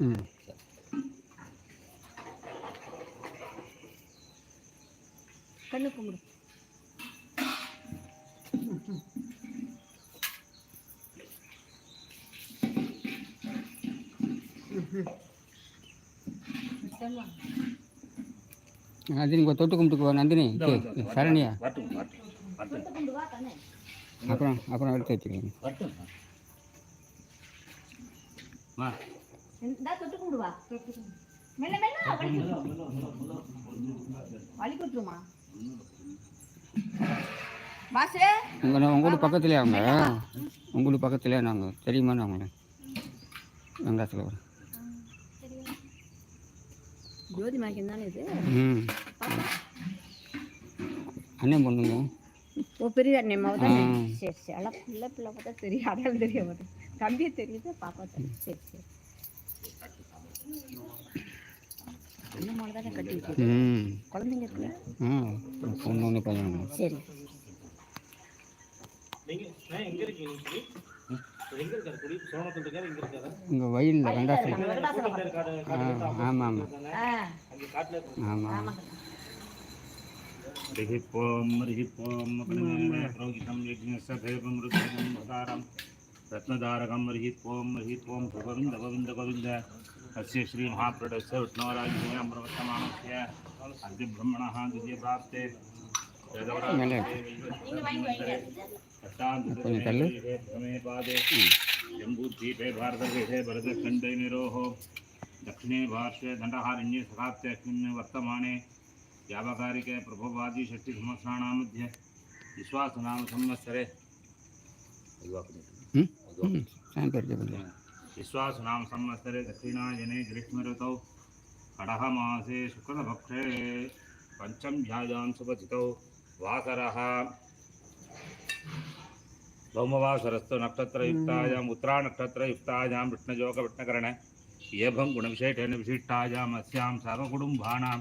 ம் கண்ணு கும்பிடு நந்தினி. இங்கே தொட்டு கும்பிட்டுக்குவா நந்தினி சரி, சரணியா அப்புறம் அப்புறம் எடுத்து வச்சுக்கோங்க வா. இந்தா தொட்டு கும்பிடு வா. மெல்ல மெல்ல. வலி கொடுத்துருமா? பாசு உங்கள் உங்களுக்கு பக்கத்துலேயே அவங்க. உங்களுக்கு பக்கத்துலேயே நாங்கள் தெரியுமா அவங்கள வெங்காயத்தில் வரும். ஜோதி மாய்க்கம் தானே இது? ம். அண்ணன் பொண்ணுங்க. ஓ பெரிய அண்ணம்மாவை தானே? ஆ. சரி சரி. அழகா பிள்ளை பிள்ளை பார்த்தா தெரியும் அடையாளம் தெரிய மாட்டேன் தம்பியை தெரியுது பாப்பா தெரியும் சரி சரி அண்ணம்மாவை தானே கட்டி வச்சு ம் குழந்தைங்க இருக்குல்ல ஆ பொண்ணு ஒன்று பையன் ஒன்று சரி இங்கே வயலில் வெங்காயத்தில் நாங்கள் வெங்கடாசலம் வரோம். ஆ ஆமாம் ஆமாம் ஆ ஆமாம் हरिः ॐ हरिः ॐ प्रोगितं यज्ञस्य देवमृतं भदारं रत्नधारकं रहित ॐ रहित ॐ गोविन्द गोविन्द गोविन्द अस्य श्रीमहाप्रडस्य विष्णोराज्ञां प्रवर्तमानस्य अद्यब्रह्मणः द्वितीयप्राप्ते जम्बूद्वीपे भारतदेशे भरतखण्डनिरोः दक्षिणे भारते दण्डहारण्ये सखाप्ते अस्मिन् वर्तमाने व्यावकारिके प्रभोवादि विश्वासनाम संवत्सरे। विश्वासनामसंवत्सरे Hmm, साइन करके बोलिए विश्वास नाम संवत्सरे दक्षिणायने ग्रीष्म ऋतौ खड़ः मासे शुक्लभक्षे पञ्चम्यायां सुपथितौ वासरः भौमवासरस्तु नक्षत्रयुक्तायाम् गुण विष्णजोगविष्णकरणे एभं गुणविशेषेण विशिष्टायाम् अस्यां सर्वकुटुम्बानां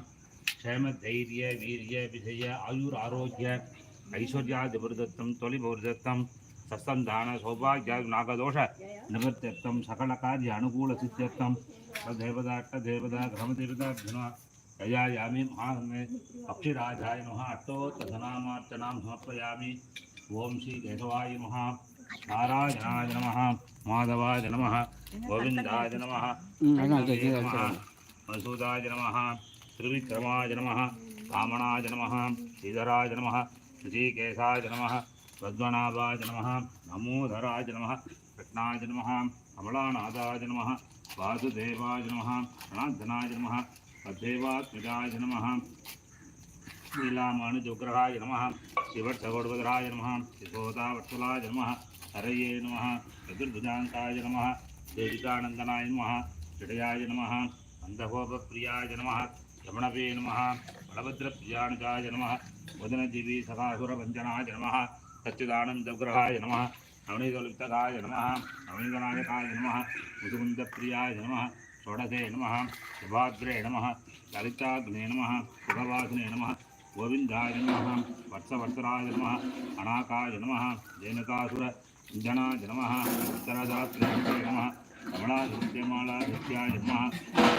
क्षेमधैर्ये वीर्ये विधये आयुरारोग्य ऐश्वर्यादिवृदत्तं त्वलिभवृदत्तम् सत्संधान सौभाग्य नागदोष। निवृत्त्यर्थम सकल कार्य अनुकूल सिद्ध्यर्थम देवदा तदेवदा तदेवदा घ्रमदेवदा घना यजायामि महामे अक्षिराजाय नमः। अट्टोत्तधनामार्चनां समर्पयामी। ओम श्री केशवाय नमः। नारायणाय नम। माधवाय नम। गोविन्दाय नम। मसूदाय नम। त्रिविक्रमाय नम। कामणाय नम। श्रीधराय नम। श्रीकेशाय नम। పద్మనాభాయ నమ నమోధరాయ నమ కృష్ణాయ నమ కమలానాథాయ నమ వాసుదేవాయ నమ రణాధనాయ నమ తద్దేవాత్మజాయ నమ శ్రీలామానుజుగ్రహాయ నమ శివర్థగౌడభద్రాయ నమ శిశోదావత్సలాయ నమ హరయే నమ చతుర్భుజాంతాయ నమ దేవికానందనాయ నమ జడయాయ నమ అంధగోపప్రియాయ నమ రమణవే నమ బలభద్రప్రియాణికాయ నమ వదనజీవి సదాసురభంజనాయ నమ सच्चिदानन्दग्रहाय नमः नवनीतलिप्तकाय नमः नवनीतनायकाय नमः, मुकुन्दप्रियाय नमः षोडशे नमः शुभाग्रे नमः, ललिताग्ने नमः सुखवासिने नमः, गोविन्दाय नमः वत्सवत्सराय नमः, अनाकाय नमः, जैनकासुर जनाय नमः उत्तरदात्रे नमः, कमलादित्यमालादित्याय नमः,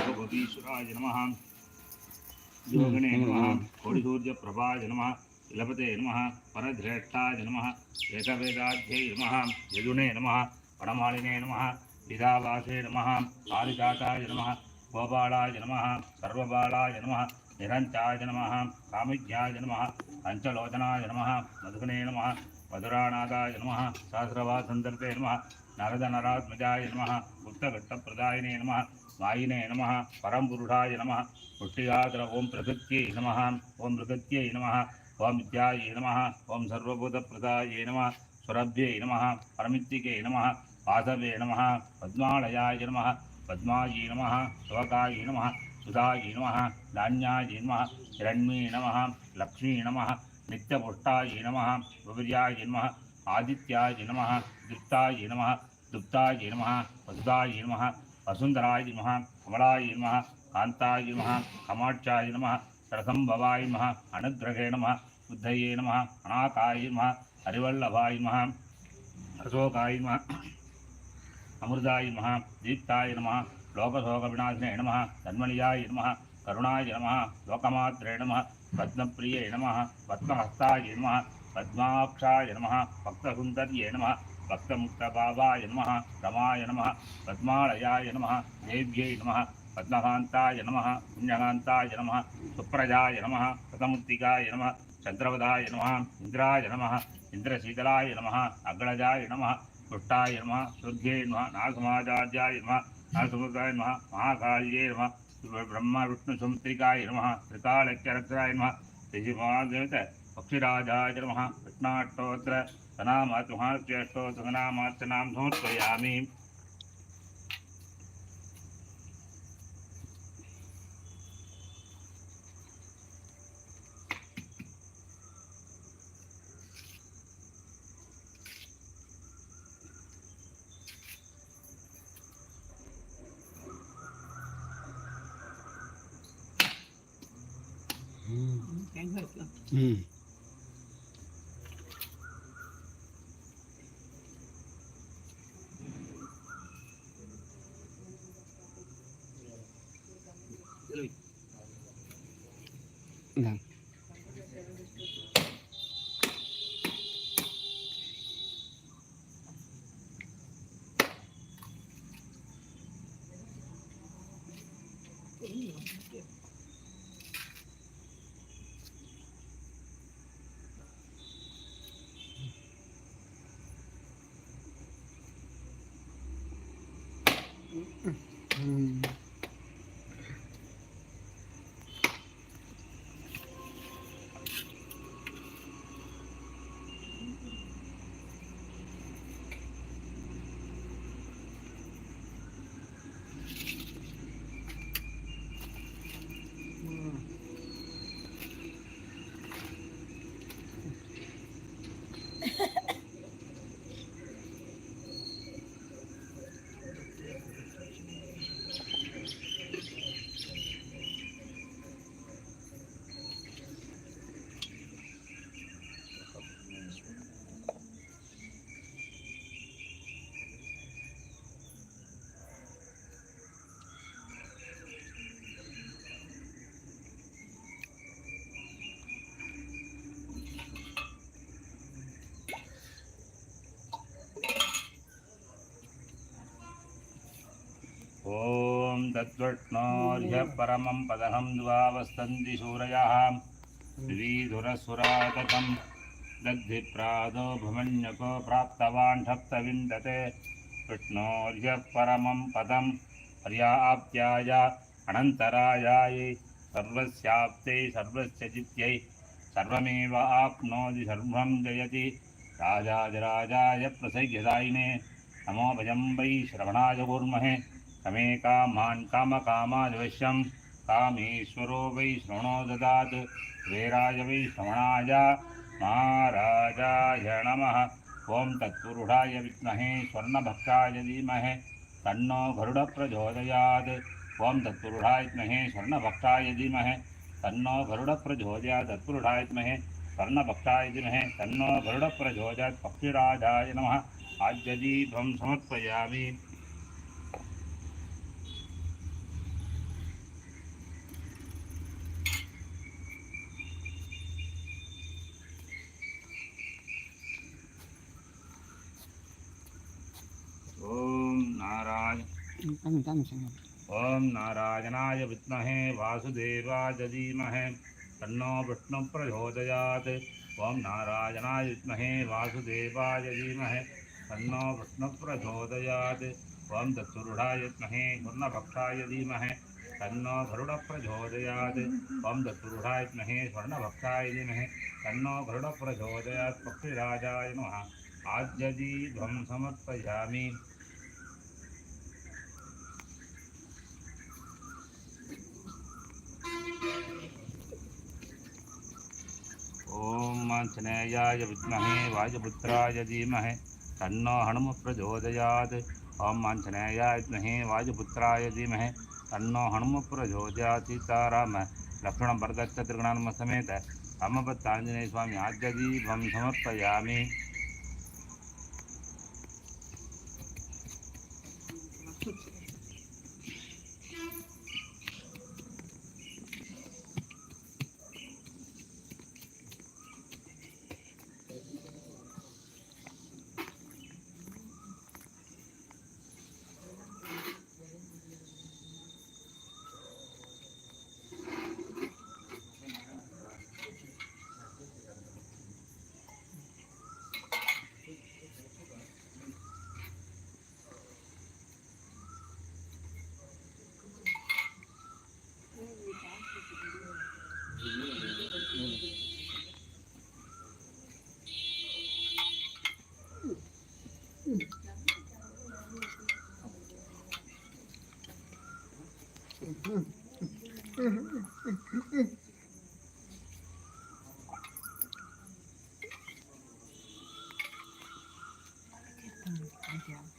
भगवतीश्वराय नमः, योगिने नमः, कोटिसूर्यप्रभाय नमः லபதே நம பரதிரேட்டாய நம ஏகவேதாத்தியை நம யதுனே நம வனமாலினே நம விதாவாசே நம காளிகாட்டாய நம கோபாலாய நம சர்வபாலாய நம நிரஞ்சாய நம காமித்யாய நம பஞ்சலோச்சனாய நம மதுகனே நம மதுராநாதாய நம சாஸ்திரவாசந்தர்பே நம நரதநராத்மஜாய நம குப்தகட்டப்பிரதாயினே நம வாயினே நம பரம்புருடாய நம புஷ்டிகாதர ஓம் பிரகத்யை நம ஓம் பிரகத்யை நம ஓம் நித்யாய நம ஓம் சர்வபூதப்பிரதாய நம சுரபியை நம பரமித்திகை நம வாசவே நம பத்மாலயாய நம பத்மாயி நம சிவகாயி நம சுதாயி நம தானியாயி நம இரண்மீ நம லக்ஷ்மி நம நித்தியபுஷ்டாயி நம விபர்யாயி நம ஆதித்யாயி நம திருப்தாயி நம துப்தாயி நம வசுதாயி நம வசுந்தராயி நம கமலாயி நம காந்தாயி நம கமாட்சாயி நம சடசம்பவாய் மக அனுகிரகே நம புத்தையே நம அநாகாய் மக அறிவல்லபாய் மக அசோகாய் மக அமிர்தாய் மக தீப்தாய் நம லோகசோக விநாசினே நம தன்மலியாய் நம கருணாய நம லோகமாத்திரே நம பத்மப்பிரியே நம பத்மஹஸ்தாய நம பத்மாட்சாய நம பக்தசுந்தரியே நம பக்தமுக்தபாவாய நம ரமாய நம பத்மாலயாய நம தேவியை நம पद्मकांताय नम पुण्यकांताय नम सुप्रजा नम कृतमुद्दीकाय नम, चंद्रवदाय नम, इंद्राय नम, इंद्रशीतलाय नम, अग्रजाय नम पुष्टाय नम शुद्धे नम नागमाचार्याय नम नागमुद्राय नम, महाकाल्ये नम ब्रह्म विष्णु समुद्रिकाय नम त्रिकालक्यरक्षराय नम ऋषिमादेवत पक्षिराजाय नम कृष्णाष्टोत्र सनामात्र महाक्षेष्टोत्र सनामात्र नाम धूर्तयामी Ừ. Vâng. Thank you. 嗯。嗯。ॐ तद्विष्णोर्ह्य परमं पदहं द्वावस्तन्ति सूरयः। श्रीधुरसुराततं दग्धिप्रादो भुमन्यको प्राप्तवान् सप्तविन्दते विष्णोर्ह्य परमं पदं पर्याप्त्याय अनन्तरायायै सर्वस्याप्त्यै सर्वस्य जित्यै सर्वमेव आप्नोति सर्वं जयति। राजाजराजाय प्रसह्यदायिने। नमो भजं वै श्रवणाय कुर्महे। कमे कामान् कामकामादिवश्यं कामेश्वरो वै श्रवणो ददात्। वीराय वै श्रवणाय महाराजाय नमः। ॐ तत्पुरुषाय विद्महे स्वर्णभक्ताय धीमहि। तन्नो गरुडप्रचोदयात् ॐ तत्पुरुषाय विद्महे स्वर्णभक्ताय धीमहि। तन्नो गरुडप्रचोदयात् तत्पुरुषाय विद्महे स्वर्णभक्ताय धीमहि। तन्नो गरुडप्रचोदयात् पक्षिराजाय नमः। आद्यदीपं समर्पयामि ॐ ओम नारायणाय विद्महे वासुदेवाय धीमहे। तन्नो विष्णु प्रचोदयात्। ओम नारायणाय विद्महे वासुदेवाय धीमहे। तन्नो विष्णु प्रचोदयात्। ओम दत्तरुढ़ाय विद्महे गुर्णभक्षाय धीमहे। तन्नो गरुड प्रचोदयात्। ओम दत्तरुढ़ाय विद्महे स्वर्णभक्षाय धीमहे। तन्नो गरुड प्रचोदयात्। पक्षिराजाय नमः। आद्यजी ध्वं समर्पयामि। आञ्जनेयाय विद्महे वायुपुत्राय धीमहि तन्नो हनुमः प्रचोदयात्। ॐ आञ्जनेयाय विद्महे वायुपुत्राय धीमहि तन्नो हनुमः प्रचोदयात्। सीताराम लक्ष्मणभरदच्च त्रिगुणात्मसमेत रामभक्ताञ्जनेय स्वामी आद्यदीपं समर्पयामि।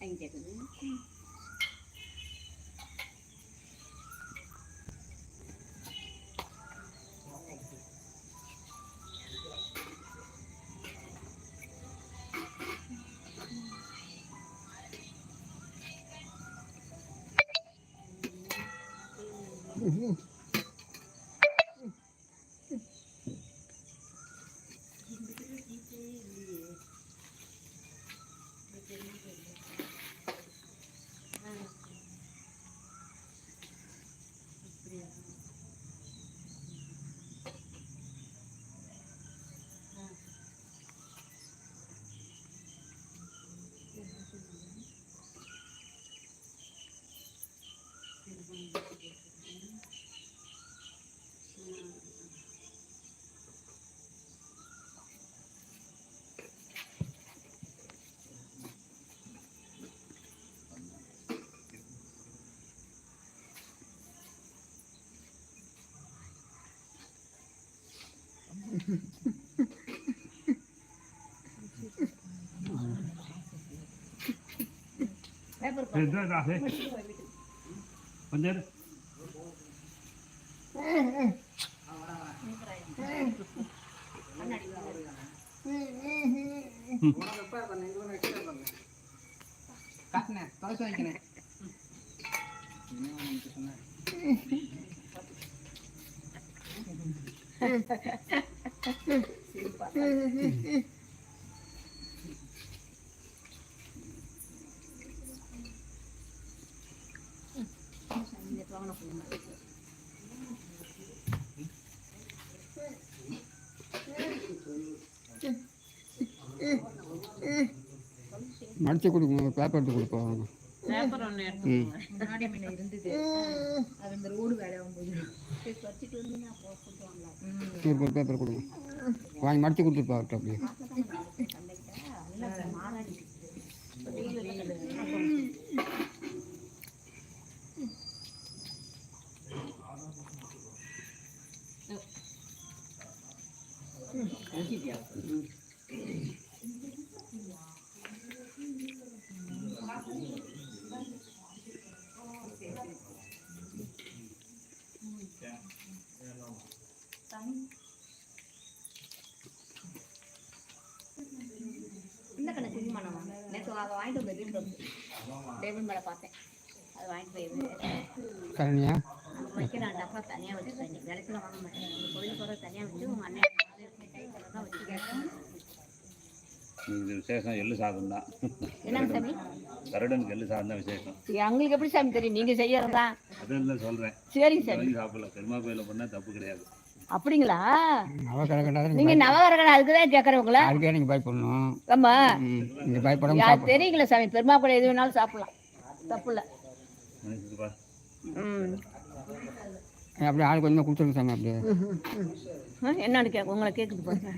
anh đẹp lắm. Mm-hmm. इधर राखे पंजर ಕಟ್ನೆ ತೋರಿಸೋ ಹಿಂಗೆ ಸಿಂಪಲ್ மடித்து கொடுங்க பேப்பர் எடுத்து கொடுப்போம் பேப்பர் ஒன்று முன்னாடி முன்ன இருந்தது. அது இந்த ரோடு வேலையாகும் போது சரி வச்சுட்டு வந்து நான் போ கொண்டு வரலாம் ஒரு ஒரு பேப்பர் கொடுங்க. வாங்கி மடித்து கொடுத்துருப்பா அவர்கிட்ட அப்படியே நல்லா மாறாடி இந்த கணக்கு குஞ்சு மனமா நேற்று அதை வாங்கிட்டு வந்த வீட்டில் இருந்து டேபிள் மேலே பார்த்தேன். அது வாங்கிட்டு போய் கரணியா வைக்கிறேன் டப்பா தனியாக வச்சுருக்கேன் விளக்குல வாங்க மாட்டேன். அந்த கோயில் போகிற தனியாக வச்சு உங்கள் அண்ணன் தான் வச்சு கேட்டேன் இது விசேஷம் எள்ளு சாதம் தான். என்னங்க சாமி? கருடனுக்கு எள்ளு சாதம் தான் விசேஷம். எங்களுக்கு எப்படி சாமி தெரியும்? நீங்கள் செய்யறதா? அதெல்லாம் சொல்கிறேன் சரிங்க சாமி சாப்பிடலாம் பெருமா கோயிலில் பண்ணால் தப்பு கிடையாது. அப்படிங்களா? நீங்க நவகரகன் அதுக்கு தான் அதுக்கே நீங்கள் பயப்படணும். ஆமா. சாப்பிடணும். தெரியுங்களா சாமி? பெருமா கூட எது வேணாலும் சாப்பிடலாம். தப்பு இல்லை அப்படியே ஆள் கொஞ்சமாக கொடுத்துருங்க சாமி அப்படியே. என்னன்னு கேட்க உங்களை கேட்குது பாருங்க.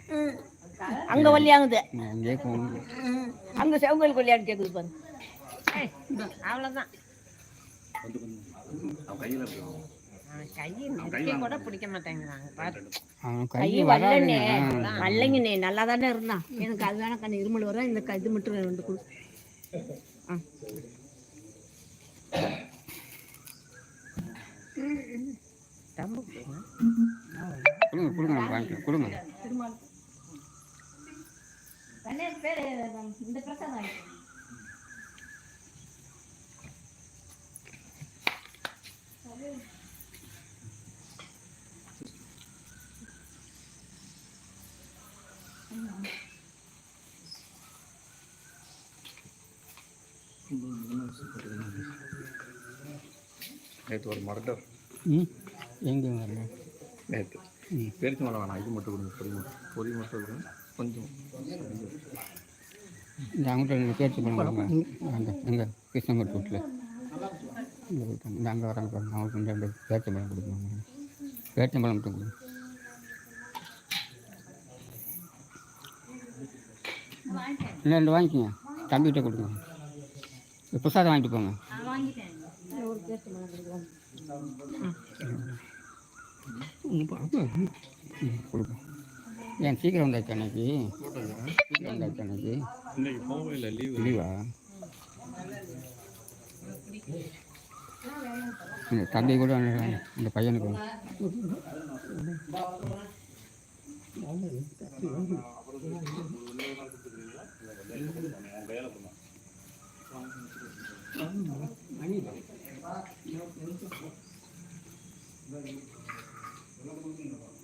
அங்க அங்கேயே போகணும். அங்க செவங்கோயில் கல்யாணம் கேக்குது பாரு ஏய், அவ்வளவுதான். நெருக்கி கூட பிடிக்க மாட்டேங்கிறாங்க நல்லா தானே இருந்தான். எனக்கு அது வேணா கண்ணு. இருமல் வரும் இந்த க- இது மட்டும் வந்து கொடு. கொடுங்க கொடுங்க நான் கொடுங்க இந்த பிரசாதம் நேற்று ஒரு மர்டர். ம். எங்கே வரல நேற்று ம். பேரிச்சு மரம் வேணாம் இது மட்டும் கொடுங்க பொரி மட்டும். பொரி மட்டும் கொடுங்க கொஞ்சம். இந்த அவங்கள்ட்ட பேச்சு பண்ணுவாங்க அங்கே எங்கே கிருஷ்ணமூர்த்தி வீட்டில் இந்த அங்கே வராங்க பாருங்க அவங்களுக்கு கொஞ்சம் ரெண்டு பேச்சம்பழம் கொடுக்கணும் பேச்சம்பழம் மட்டும் கொடுங்க. இல்லை ரெண்டு வாங்கிக்கோங்க. தம்பிகிட்ட கொடுங்க. பிரசாதம் வாங்கிட்டு போங்க. ஒரு பேச்சு மனம் கொடுக்கலாம் ம், பாப்பு. ம், கொடுங்க ஏன் சீக்கிரம் வந்தாச்சு அன்னைக்கு? சீக்கிரம் வந்தாச்சு அன்னைக்கு. இன்னைக்கு போகவே லீவு தம்பி கூட அந்த- இந்த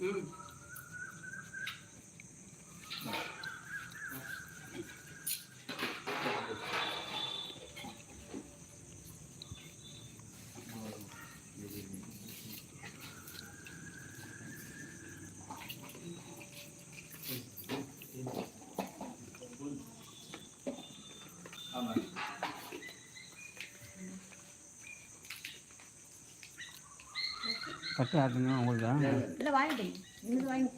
Mm. கட்டு ஆட்டுங்க உங்களுக்கு. இல்லை வாங்கிட்டேன் இன்னது வாங்கி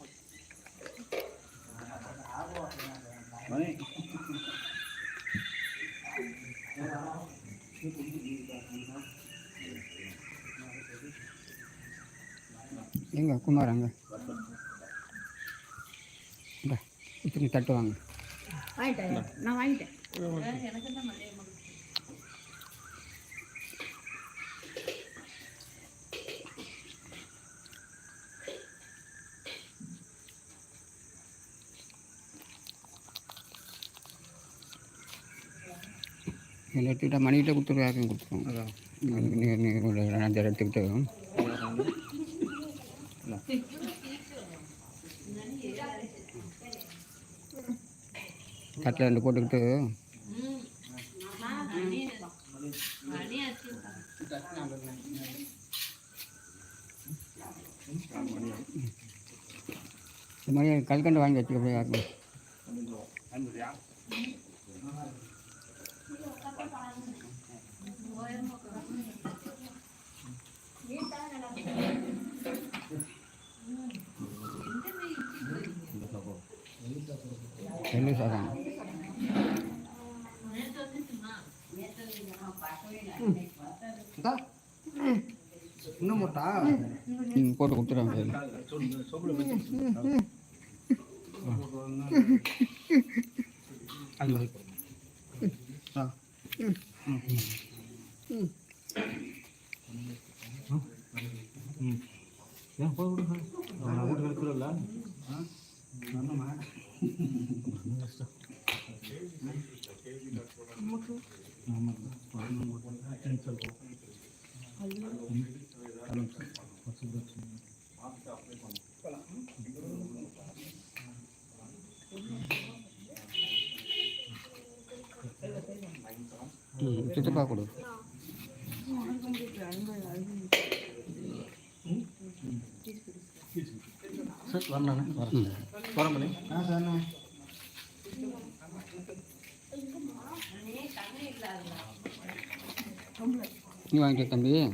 எங்க குமார் அங்கே? இத்தனை தட்டு வாங்க. வாங்கிட்டேன் நான் வாங்கிட்டேன். இதில் எடுத்துக்கிட்டா மணிக்கிட்ட கொடுத்துரு யாருக்கும் கொடுத்துருவோம் நீங்கள் அஞ்சாறு எடுத்துக்கிட்டு தட்டில் ரெண்டு போட்டுக்கிட்டு. இந்த மாதிரி கல்கண்டு வாங்கி வச்சுக்க யாருக்கும். எள்ளு சாதம் இன்னும் போட்டா? போட்டு கொடுத்துருவாங்க ம் சித்தப்பா கொடு ம் நீ வாங்கிக்க தம்பி như anh cho cần đi